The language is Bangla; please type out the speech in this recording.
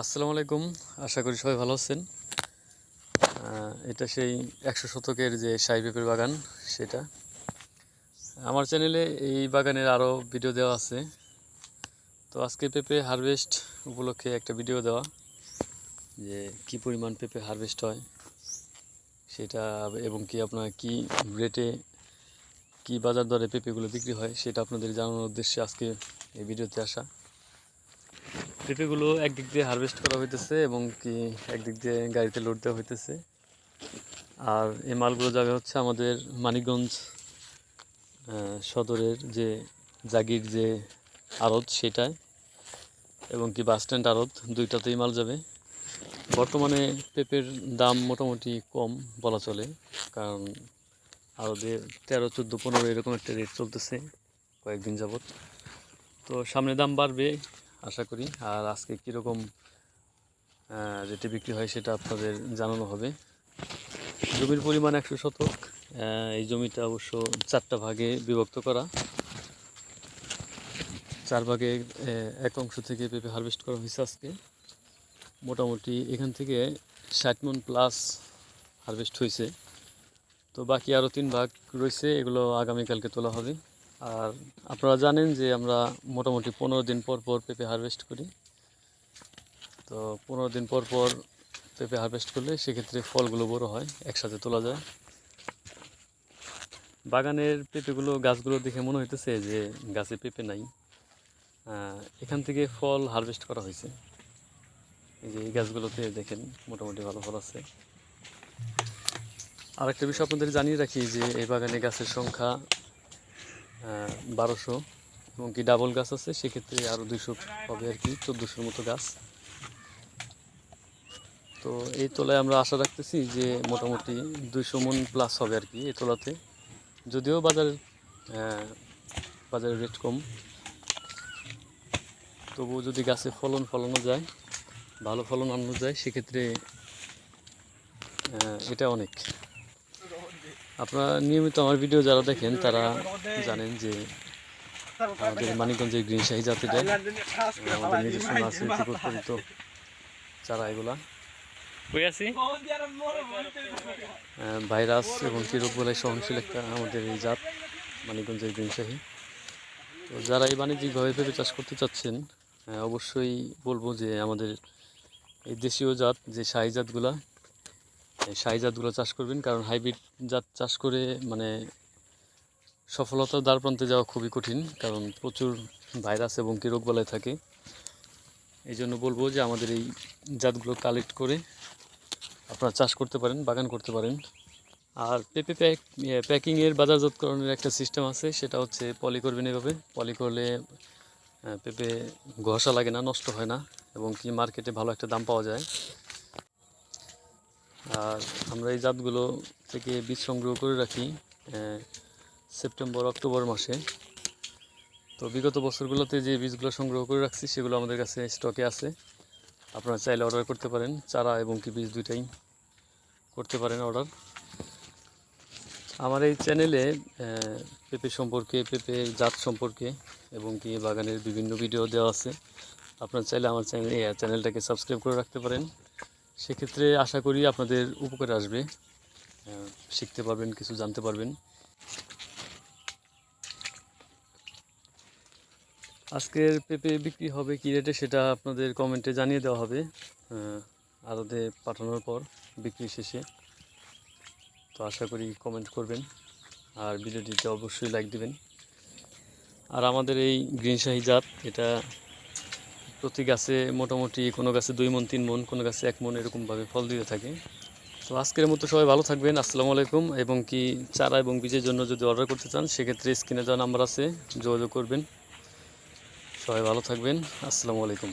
আসসালামু আলাইকুম। আশা করি সবাই ভালো আছেন। এটা সেই একশো শতকের যে শাহী পেঁপের বাগান, সেটা। আমার চ্যানেলে এই বাগানের আরও ভিডিও দেওয়া আছে। তো আজকে পেঁপে হারভেস্ট উপলক্ষে একটা ভিডিও দেওয়া, যে কি পরিমাণ পেঁপে হারভেস্ট হয়, সেটা এবং কি আপনার কি রেটে কি বাজার দরে পেঁপেগুলো বিক্রি হয়, সেটা আপনাদের জানানোর উদ্দেশ্যে আজকে এই ভিডিওতে আসা। পেঁপেগুলো একদিক দিয়ে হারভেস্ট করা হইতেছে এবং কি একদিক দিয়ে গাড়িতে লোড দেওয়া হইতেছে। আর এই মালগুলো যাবে হচ্ছে আমাদের মানিকগঞ্জ সদরের যে জাগির যে আড়ত সেটায় এবং কি বাস স্ট্যান্ড আড়ত, দুইটাতেই মাল যাবে। বর্তমানে পেঁপের দাম মোটামুটি কম বলা চলে, কারণ আড়তে তেরো, চোদ্দ, পনেরো এরকম একটা রেট চলতেছে কয়েকদিন যাবত তো সামনে দাম বাড়বে আশা করি। আর আজকে কীরকম রেটে বিক্রি হয় সেটা আপনাদের জানানো হবে। জমির পরিমাণ একশো শতক এই জমিটা অবশ্য চারটা ভাগে বিভক্ত করা। চার ভাগে এক অংশ থেকে পেঁপে হারভেস্ট করা হয়েছে আজকে। মোটামুটি এখান থেকে ষাট মন প্লাস হারভেস্ট হয়েছে। তো বাকি আরও তিন ভাগ রয়েছে, এগুলো আগামীকালকে তোলা হবে। আর আপনারা জানেন যে আমরা মোটামুটি পনেরো দিন পর পর পেঁপে হারভেস্ট করি। তো পনেরো দিন পর পর পেঁপে হারভেস্ট করলে সেক্ষেত্রে ফলগুলো বড় হয়, একসাথে তোলা যায়। বাগানের পেঁপেগুলো, গাছগুলো দেখে মনে হইতেছে যে গাছে পেঁপে নাই। এখান থেকে ফল হারভেস্ট করা হয়েছে। এই যে এই গাছগুলোতে দেখেন মোটামুটি ভালো ফল আছে। আর একটা বিষয় আপনাদের জানিয়ে রাখি যে এই বাগানে গাছের সংখ্যা বারোশো এবং কি ডাবল গাছ আছে সেক্ষেত্রে আরও দুইশো হবে আর কি চোদ্দোশোর মতো গাছ। তো এই তোলায় আমরা আশা রাখতেছি যে মোটামুটি দুইশো মন প্লাস হবে আর কি এই তোলাতে। যদিও বাজারের আহ, বাজারের রেট কম। তবুও যদি গাছে ফলন ফলানো যায় ভালো ফলন আনানো যায় সেক্ষেত্রে এটা অনেক। আপনারা নিয়মিত আমার ভিডিও যারা দেখেন তারা জানেন যে আমাদের মানিকগঞ্জের গ্রিন শাহি জাতিটা আমাদের নিজস্ব নার্সারি উৎপাদিত চারা এগুলা। ভাইরাস এবং কি রোগ বলে সহনশীল একটা আমাদের এই জাত মানিকগঞ্জের গ্রিন শাহি। তো যারা এই বাণিজ্যিকভাবে ভেবে চাষ করতে চাচ্ছেন আহ, অবশ্যই বলব যে আমাদের এই দেশীয় জাত যে শাহি জাতগুলা শাহি জাতগুলো চাষ করবেন, কারণ হাইব্রিড জাত চাষ করে মানে সফলতার দ্বার প্রান্তে যাওয়া খুবই কঠিন, কারণ প্রচুর ভাইরাস এবং কি রোগবালাই থাকে। এই জন্য বলব যে আমাদের এই জাতগুলো কালেক্ট করে আপনারা চাষ করতে পারেন, বাগান করতে পারেন। আর পেঁপে প্যাক প্যাকিংয়ের বাজারজাতকরণের একটা সিস্টেম আছে, সেটা হচ্ছে পলি করবেন এভাবে। পলি করলে পেঁপে ঘষা লাগে না, নষ্ট হয় না, এবং কি মার্কেটে ভালো একটা দাম পাওয়া যায়। আর আমরা এই জাতগুলো থেকে বীজ সংগ্রহ করে রাখি সেপ্টেম্বর, অক্টোবর মাসে। তো বিগত বছরগুলোতে যে বীজগুলো সংগ্রহ করে রাখছি, সেগুলো আমাদের কাছে স্টকে আছে। আপনারা চাইলে অর্ডার করতে পারেন, চারা এবং কি বীজ দুইটাই করতে পারেন অর্ডার। আমার এই চ্যানেলে পেঁপে সম্পর্কে, পেঁপে জাত সম্পর্কে এবং কি বাগানের বিভিন্ন ভিডিও দেওয়া আছে। আপনারা চাইলে আমার চ্যানেল চ্যানেলটাকে সাবস্ক্রাইব করে রাখতে পারেন। সেক্ষেত্রে আশা করি আপনাদের উপকারে আসবে। শিখতে পারবেন, কিছু জানতে পারবেন। আজকের পেঁপে বিক্রি হবে কী রেটে সেটা আপনাদের কমেন্টে জানিয়ে দেওয়া হবে আরতে পাঠানোর পর বিক্রি শেষে। তো আশা করি কমেন্ট করবেন, আর ভিডিওটিতে অবশ্যই লাইক দিবেন। আর আমাদের এই গ্রিন শাহি জাত, এটা প্রতি গাছে মোটামুটি কোনো গাছে দুই মন, তিন মন, কোনো গাছে এক মন এরকমভাবে ফল দিতে থাকে। তো আজকের মতো সবাই ভালো থাকবেন, আসসালামু আলাইকুম। এবং কি চারা এবং বীজের জন্য যদি অর্ডার করতে চান, সেক্ষেত্রে স্ক্রিনে যাওয়া নাম্বার আছে, যোগাযোগ করবেন। সবাই ভালো থাকবেন, আসসালামু আলাইকুম।